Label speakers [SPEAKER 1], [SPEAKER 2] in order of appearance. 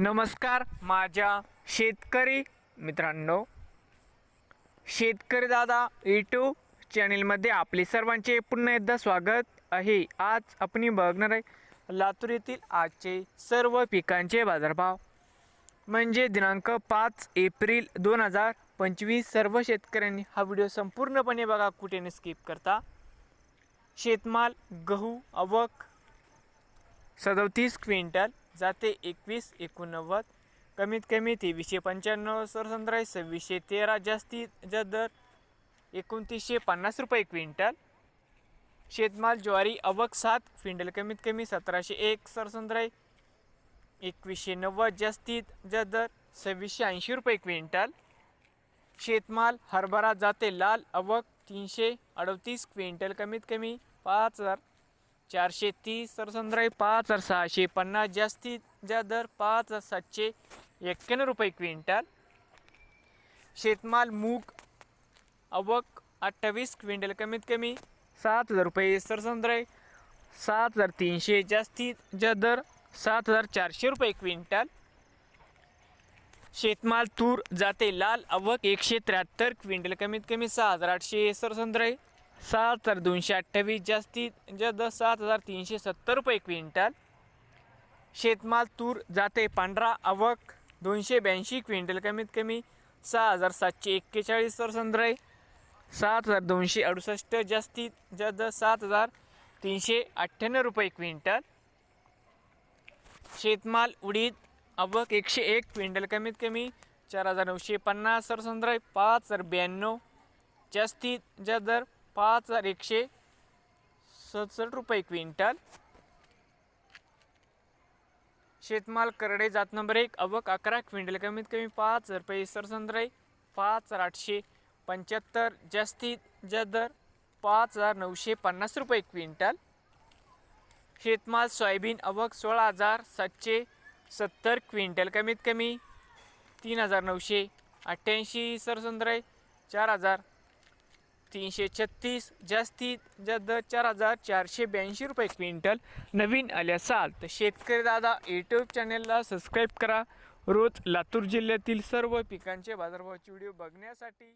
[SPEAKER 1] नमस्कार माझ्या शेतकरी मित्रांनो. शेतकरी दादा यूट्यूब चॅनेलमध्ये आपले सर्वांचे पुन्हा एकदा स्वागत आहे. आज आपण बघणार आहे लातूर येथील आजचे सर्व पिकांचे बाजारभाव. म्हणजे दिनांक पाच एप्रिल दोन हजार पंचवीस सर्व शेतकऱ्यांनी हा व्हिडिओ संपूर्णपणे बघा कुठे स्किप करता. शेतमाल गहू अवक सदोतीस क्विंटल जाते एकवीस एकोणनव्वद. कमीत कमी तेवीसशे पंच्याण्णव सरसंद्राय सव्वीसशे तेरा जास्तीत जास्त दर एकोणतीसशे पन्नास रुपये क्विंटल. शेतमाल ज्वारी अवक सात क्विंटल कमीत कमी सतराशे एक सरसंद्राय एकवीसशे नव्वद जास्तीत जास्त दर सव्वीसशे ऐंशी रुपये क्विंटल. शेतमाल हरभरा जाते लाल अवक तीनशे अडतीस क्विंटल कमीत कमी पाच हजार चारशे तीस सरसंद्राई पाच हजार सहाशे पन्नास. जास्तीत जास्त दर पाच हजार सातशे एक्क्याण्णव रुपये क्विंटल. शेतमाल मूग अवक अठ्ठावीस क्विंटल कमीत कमी सात हजार रुपये. सरसंद्राई सात हजार तीनशे. जास्तीत जास्त दर सात हजार चारशे रुपये क्विंटल. शेतमाल तूर जाते लाल अवक एकशे त्र्याहत्तर क्विंटल कमीत कमी सहा हजार आठशे. सरसंद्राई सात हजार दोनशे अठ्ठावीस जास्तीत जास्त सात हजार तीनशे सत्तर रुपये क्विंटल. शेतमाल तूर जाते पांढरा अवक दोनशे ब्याऐंशी क्विंटल. कमीत कमी सहा हजार सातशे एक्केचाळीस सरसंद्राई सात हजार दोनशे अडुसष्ट जास्तीत जास्त सात हजार तीनशे अठ्ठ्याण्णव रुपये क्विंटल. शेतमाल उडीद अवक एकशे एक क्विंटल. कमीत कमी चार हजार नऊशे पन्नास सरसंद्राई पाच हजार ब्याण्णव जास्तीत जास्त दर पाच हजार एकशे सदसष्ट रुपये क्विंटल. शेतमाल करडे जात नंबर एक अवक अकरा क्विंटल. कमीत कमी पाच हजार रुपये. संत्रे पाच हजार आठशे पंच्याहत्तर. जास्तीत जास्त दर पाच हजार नऊशे पन्नास रुपये क्विंटल. शेतमाल सोयाबीन अवक सोळा हजार सातशे सत्तर क्विंटल. कमीत कमी तीन हजार नऊशे अठ्ठ्याऐंशी. सरसंद्राई चार हजार तीनशे छत्तीस जास्तीत जास्त चार हजार चारशे ब्याऐंशी रुपये क्विंटल नवीन आले असाल तर शेतकरी दादा यूट्यूब चॅनेलला सबस्क्राईब करा. रोज लातूर जिल्ह्यातील सर्व पिकांचे बाजारभावाचे व्हिडिओ बघण्यासाठी